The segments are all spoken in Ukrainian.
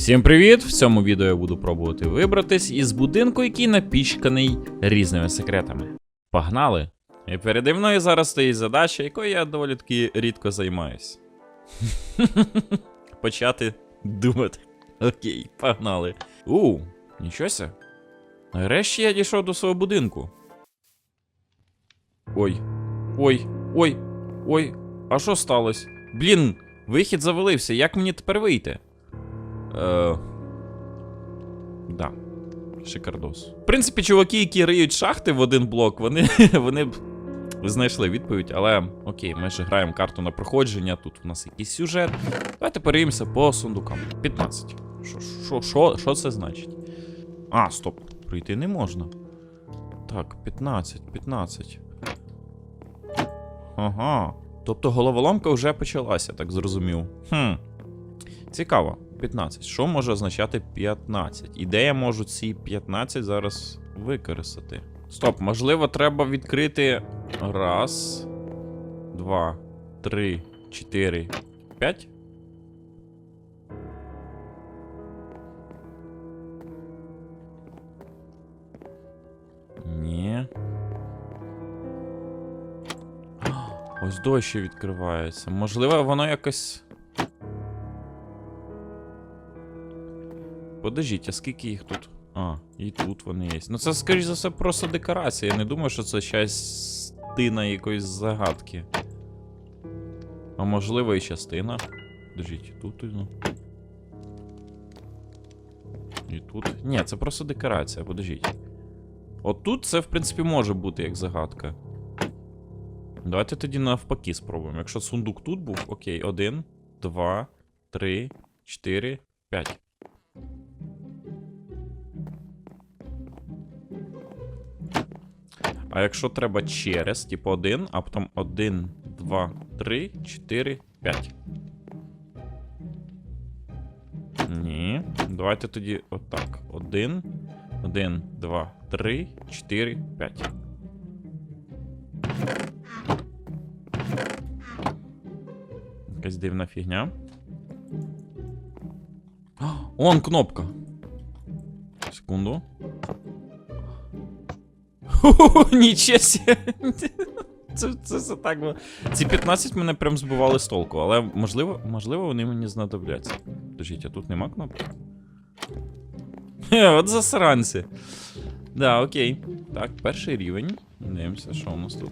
Всім привіт! В цьому відео я буду пробувати вибратись із будинку, який напічканий різними секретами. Погнали! І переді мною зараз стоїть задача, якою я доволі таки рідко займаюсь. Почати думати. Окей, погнали. У, нічого ся. Нарешті я дійшов до свого будинку. Ой. Ой, ой, ой, а що сталося? Блін, вихід завалився, як мені тепер вийти? Е... Да. Шикардос. В принципі, чуваки, які риють шахти в один блок, вони, вони знайшли відповідь, але окей, ми ж граємо карту на проходження, тут у нас якийсь сюжет. Давайте переймося по сундукам. 15. Що- Що що- це значить? А, стоп, пройти не можна. Так, 15, 15. Ага. Тобто головоломка вже почалася, так зрозумів. Хм. Цікаво. 15. Що може означати 15? І де я можу ці 15 зараз використати? Стоп, можливо, треба відкрити. Раз, два, три, чотири, п'ять. Ні. Ось дощ відкривається. Можливо, воно якось. Подождіть, а скільки їх тут? А, і тут вони є. Ну це, скоріш за все, просто декорація. Я не думаю, що це частина якоїсь загадки. А можливо, і частина. Подождіть, тут ну. І тут. Ні, це просто декорація, подождіть. От тут це, в принципі, може бути як загадка. Давайте тоді навпаки спробуємо. Якщо сундук тут був, окей, один, два, три, чотири, п'ять. А якщо треба через, типу один, а потім один, два, три, чотири, п'ять. Ні. Давайте тоді отак. Один, один, два, три, чотири, п'ять. Якась дивна фігня. Он кнопка. Секунду. Нічого себе. Це, це, це так. було. Ці 15 мене прям збивали з толку, але можливо, можливо, вони мені знадобляться. Подождіть, а тут нема кнопки? От засранці. Да, окей. Так, перший рівень. Дивимося, що у нас тут.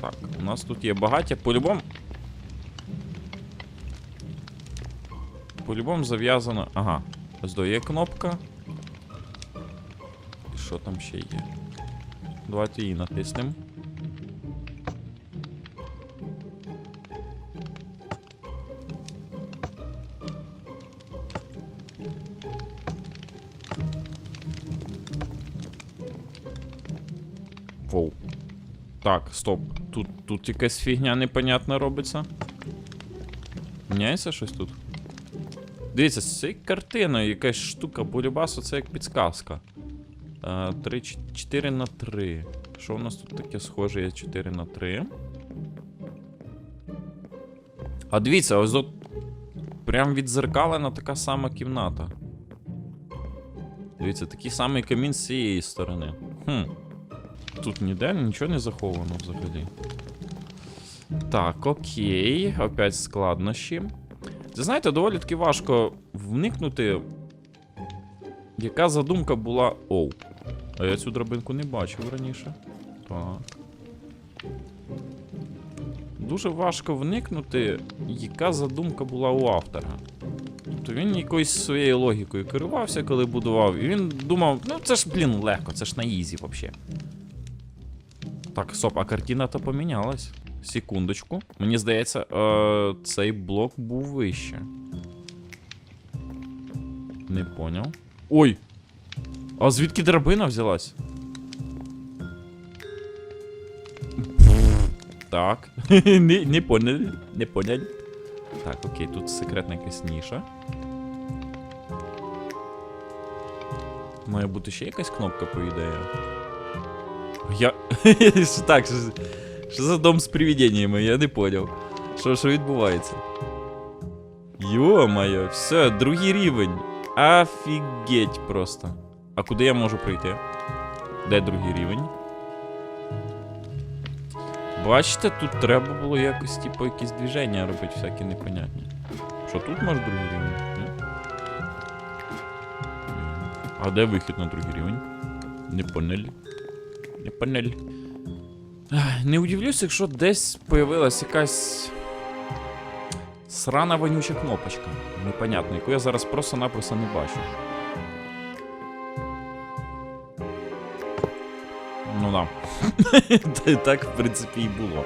Так, у нас тут є багаття. По-любому. По-любому зав'язано. Ага. Ось до кнопка. Що там ще є? Давайте її натиснемо. Воу. Так, стоп. Тут, тут якась фігня непонятна робиться. Міняється щось тут? Дивіться, з цією картиною якась штука, полюбасу, це як підсказка. 3, 4 на 3. Що у нас тут таке схоже є 4 на 3? А дивіться, ось от прям відзеркалена така сама кімната. Дивіться, такий самий камін з цієї сторони. Хм. Тут ніде нічого не заховано взагалі. Так, окей. Опять складнощі. Це знаєте, доволі таки важко вникнути. Яка задумка була. Оу. А я цю драбинку не бачив раніше. Так. Дуже важко вникнути, яка задумка була у автора. Тобто він якоюсь своєю логікою керувався, коли будував, і він думав, ну це ж, блін, легко, це ж на ізі взагалі. Так, стоп, а картина то помінялась. Секундочку. Мені здається, е, цей блок був вище. Не поняв. Ой! А звідки драбина взялась? Так. не, не поняли. Не поняли. Так, окей, тут секретна якась ніша. Має бути ще якась кнопка, по ідеї. Я. Так, що, що за дом з привиденнями, я не поняв. Що, що відбувається? Йо-моє, все, другий рівень. Офігеть просто. А куди я можу пройти? Де другий рівень? Бачите, тут треба було якось, типу, якісь движення робити, всякі непонятні. Що тут може другий рівень? Ні. А де вихід на другий рівень? Не панель. Не панель. Не удивлюсь, якщо десь появилась якась срана вонюча кнопочка. Непонятно, яку я зараз просто-напросто не бачу. Ну да. Так, в принципі, і було.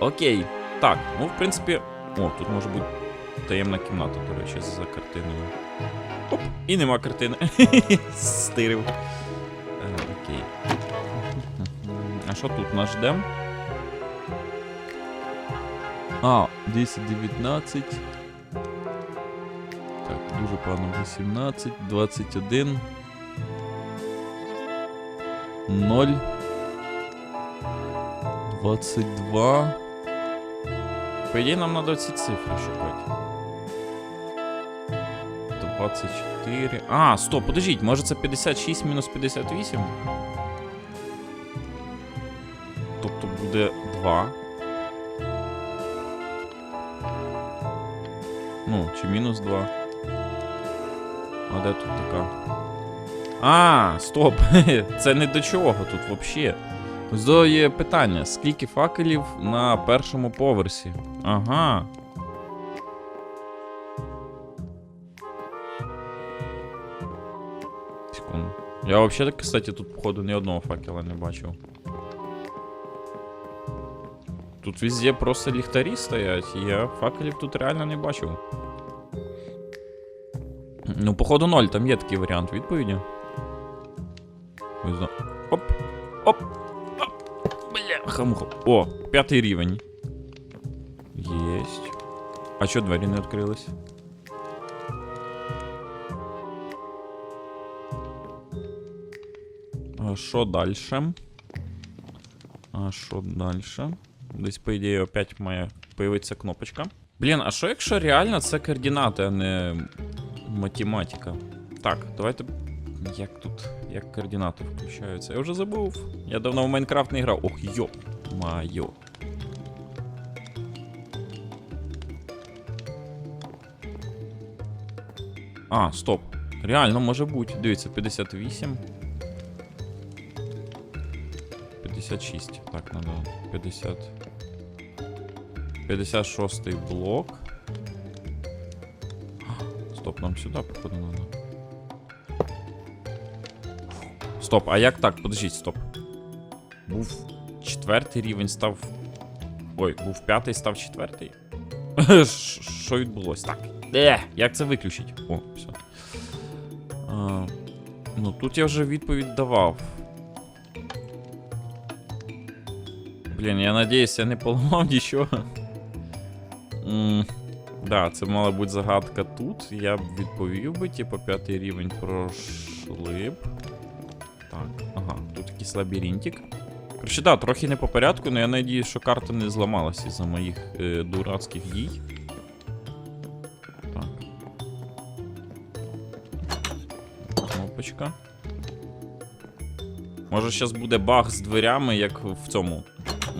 Окей. Так, ну, в принципі. О, тут може бути таємна кімната, до речі, за картиною. Оп, і нема картини. Стирив. Е, окей. А що тут наш ждем? А, 10, 19. Так, дуже погано 18, 21. 0. 22. По ідеї, нам треба ці цифри шукати. 24. А, стоп, подождіть, може це 56 мінус 58? Тобто буде 2. Ну, чи мінус 2. А де тут така? А, стоп! Це не до чого тут взагалі. Ось питання: скільки факелів на першому поверсі? Ага. Секунду. Я взагалі, кстати, тут, походу, ні одного факела не бачив. Тут везде просто ліхтарі стоять, я факелів тут реально не бачив. Ну, походу, ноль, там є такий варіант відповіді. Ось да. Оп! Оп! Оп! Бля! Хамуха. О, п'ятий рівень. Єсть. А чо двері не відкрились? А що далі? А що далі? Десь, по ідеї, опять має появитися кнопочка. Блін, а що якщо реально це координати, а не математика? Так, давайте. Як тут. Як координати включаються? Я вже забув. Я давно в Майнкрафт не грав. Ох, йо. Майо. А, стоп. Реально може бути. Дивіться, 58. 56. Так, надо. 50. 56 блок. Стоп, нам сюди, походу, надо. Стоп, а як так? Подождіть, стоп. Був четвертий рівень, став. Ой, був п'ятий, став четвертий. Що відбулось? Так. Е, як це виключить? О, все. А, ну тут я вже відповідь давав. Блін, я надіюсь, я не поламав нічого. М, Да, це мала бути загадка тут. Я б відповів би, типу, п'ятий рівень пройшли б. Так, ага, тут якийсь лабіринтик. Короче, да, трохи не по порядку, але я надіюсь, що карта не зламалася із-за моїх е, дурацьких дій. Так. Кнопочка. Може, зараз буде баг з дверями, як в цьому.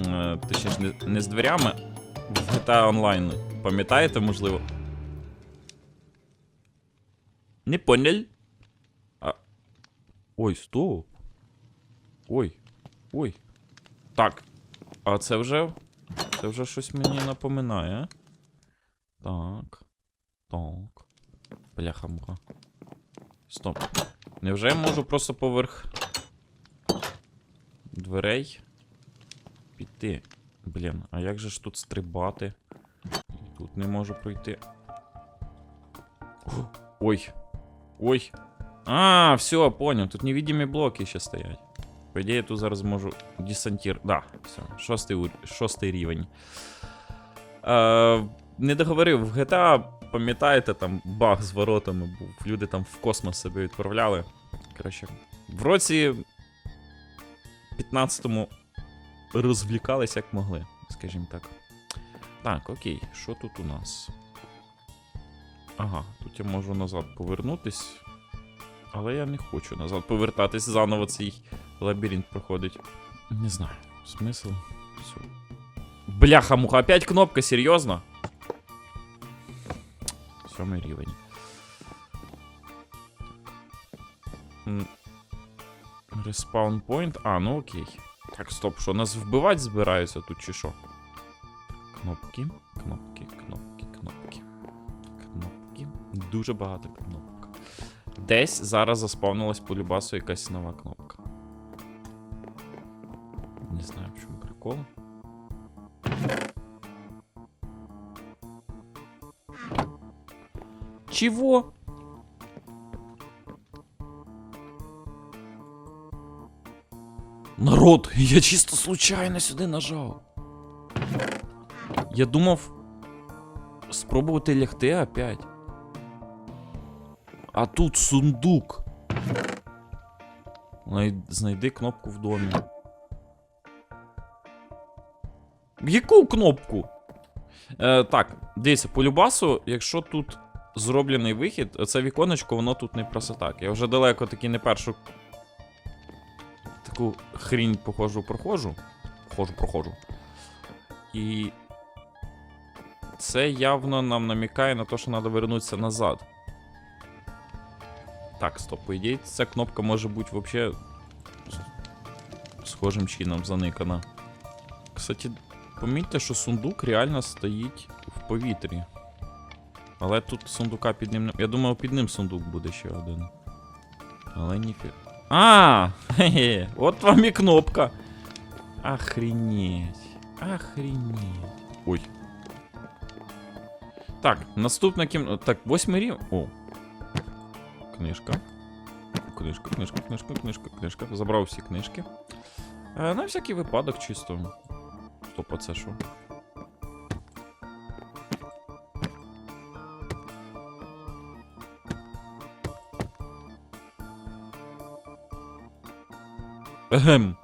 Е, точніше, не, не з дверями, в GTA Online. Пам'ятаєте, можливо? Не понял. Ой, стоп. Ой. Ой. Так. А це вже. Це вже щось мені напоминає. Так. Так. Бляха-муха. Стоп. Невже я можу просто поверх дверей піти? Блін, а як же ж тут стрибати? Тут не можу пройти. Ой. Ой. А, все, понял. Тут невидимі блоки ще стоять. По ідеї, я тут зараз можу десантір. Да, все. Шостий, ур- рівень. Е, не договорив, в GTA, пам'ятаєте, там баг з воротами був. Люди там в космос себе відправляли. Коротше, в році 15-му розвлікались як могли, скажімо так. Так, окей, що тут у нас? Ага, тут я можу назад повернутись. Але я не хочу назад повертатись, заново цей лабіринт проходить. Не знаю, смисл. Все. Бляха, муха, опять кнопка, серйозно? Сьомий рівень. Респаун point. А, ну окей. Так, стоп, що нас вбивати збираються тут чи що? Кнопки, кнопки, кнопки, кнопки. Кнопки. Дуже багато. Десь зараз заспавнилась по любасу якась нова кнопка. Не знаю, в чому прикол. Чего? Народ, я чисто случайно сюди нажав. Я думав спробувати лягти опять. А тут сундук. Знайди кнопку в домі. Яку кнопку? Е, так, дивіться, по любасу, якщо тут зроблений вихід, це віконечко, воно тут не просто так. Я вже далеко таки не першу таку хрінь похожу проходжу. Похожу, проходжу. І це явно нам намікає на те, що треба вернутися назад. Так, стоп, по ідеї, ця кнопка може бути взагалі схожим чином заникана. Кстати, помітьте, що сундук реально стоїть в повітрі. Але тут сундука під ним. Я думав, під ним сундук буде ще один. Але ніфі. А! Хе-хе, от вам і кнопка. Охренеть. Охренеть. Ой. Так, наступна кім... Так, восьмий рівень. О. Книжка. Книжка, книжка, книжка, книжка, книжка. Забрав всі книжки. Е, на всякий випадок чисто. Стоп, це що? Егем.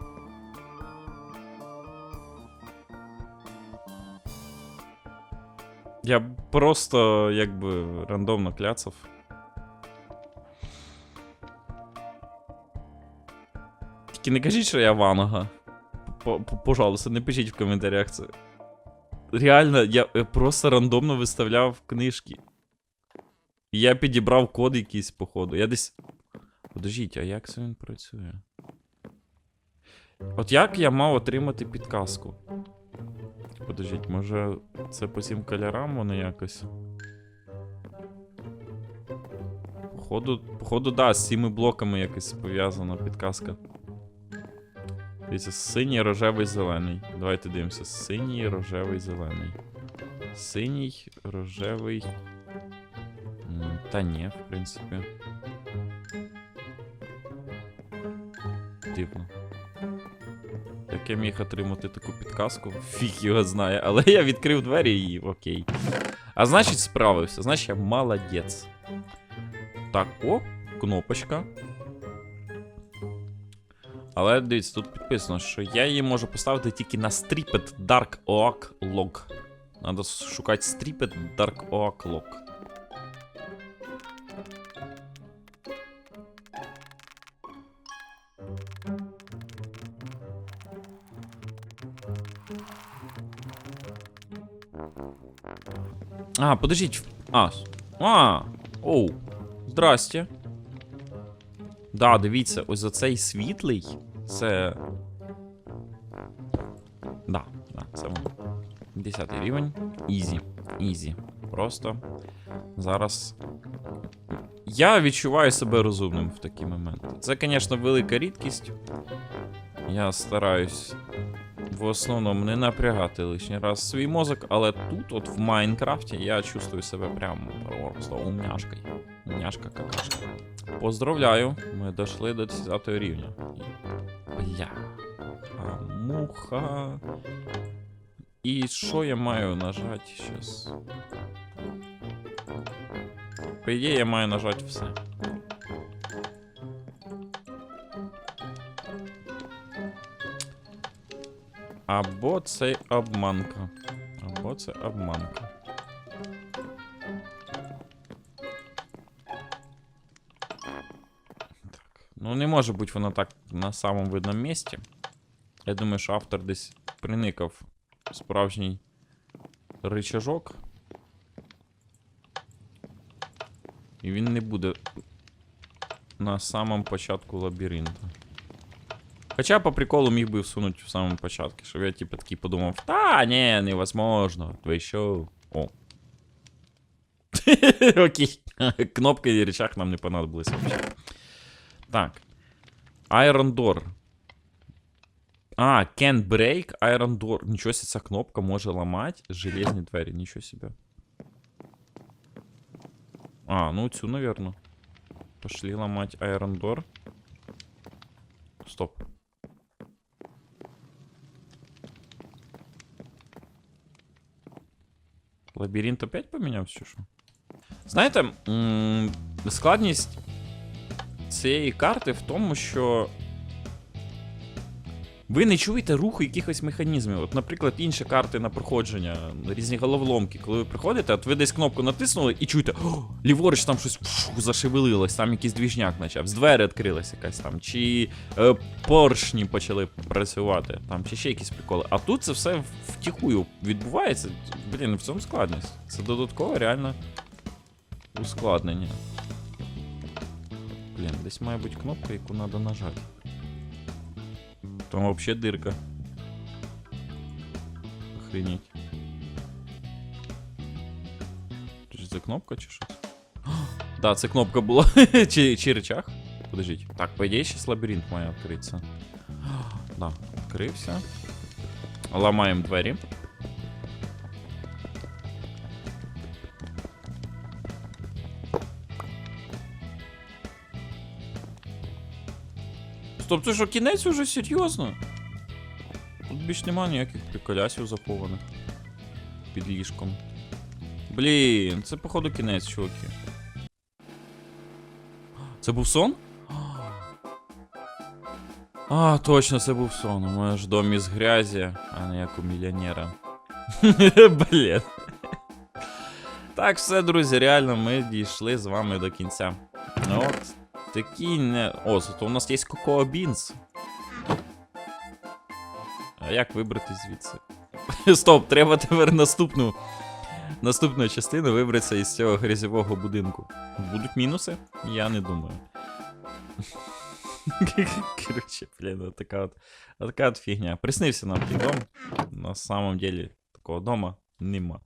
Я просто якби рандомно кляцав. Тільки не кажіть, що я п- Пожалуйста, не пишіть в коментарях це. Реально, я просто рандомно виставляв книжки. Я підібрав код якийсь, походу. Я десь. Подождіть, а як це він працює? От як я мав отримати підказку? Подождіть, може це по цим кольорам воно якось. Походу, походу, да, з цими блоками якось пов'язана підказка. Дивіться, синій, рожевий, зелений. Давайте дивимося. Синій, рожевий, зелений. Синій, рожевий. Та ні, в принципі. Дивно. Як я міг отримати таку підказку? Фіг його знає, але я відкрив двері і окей. А значить, справився, значить я молодець. Так, о, кнопочка. Але дивіться, тут підписано, що я її можу поставити тільки на Stripped Dark Oak Log. Надо шукати Stripped Dark Oak Log. А, подождіть. А. А. Оу. Здрасте. Да, дивіться, ось за цей світлий. Це. Да, да, це воно. Десятий рівень. Ізі. Ізі. Просто. Зараз. Я відчуваю себе розумним в такі моменти. Це, звісно, велика рідкість. Я стараюсь в основному не напрягати лишній раз свій мозок, але тут, от в Майнкрафті, я чувствую себе прям просто умняшкою. Умняшка какашка. Поздравляю, ми дійшли до 10 рівня. Бля. А муха. І що я маю нажати зараз? По ідеї, я маю нажати все. Або це обманка. Або це обманка. Ну, не може бути воно так на самому видному місці. Я думаю, що автор десь приникав справжній рычажок. І він не буде на самому початку лабіринту. Хоча по приколу міг би всунути в самому початку, щоб я типу такий подумав, та ні, невозможно. Ви що? О. Окей. Кнопка і речах нам не понадобились вообще. Так. Iron Door. А, can break Iron Door. Нічого себе, ця кнопка може ламати железні двері. Нічого себе. А, ну цю, наверное. Пошли ломать Iron Door. Стоп. Лабіринт опять помінявся, чи що? Знаєте, м, складність цієї карти в тому, що ви не чуєте руху якихось механізмів. От, наприклад, інші карти на проходження, різні головоломки, коли ви приходите, от ви десь кнопку натиснули і чуєте, ліворуч там щось фу, зашевелилось, там якийсь двіжняк почав, з двері відкрилась якась там, чи е, поршні почали працювати, там, чи ще якісь приколи. А тут це все втіхую відбувається. Блін, в цьому складність. Це додаткове реально ускладнення. Блін, десь має бути кнопка, яку треба нажати. Там вообще дырка. Охренеть. Чи це кнопка чи щось? Да, це кнопка була. чи, чи рычаг? Подождіть. Так, по ідеї, зараз лабіринт має відкритися. Да, відкрився. Ламаємо двері. Це що, кінець уже серйозно? Тут більш нема ніяких приколясів захованих. Під ліжком. Блін, це походу кінець, чуваки. Це був сон? А, точно, це був сон. У мене ж дом із грязі, а не як у мільйонера. Блін. Так, все, друзі, реально, ми дійшли з вами до кінця. Ну От, такі не. О, зато у нас є Cocoa Beans. А як вибрати звідси? Стоп, треба тепер наступну. Наступну частину вибратися із цього грязьового будинку. Будуть мінуси? Я не думаю. Короче, блін, от така от, от от фігня. Приснився нам той дом. На самом деле такого дома нема.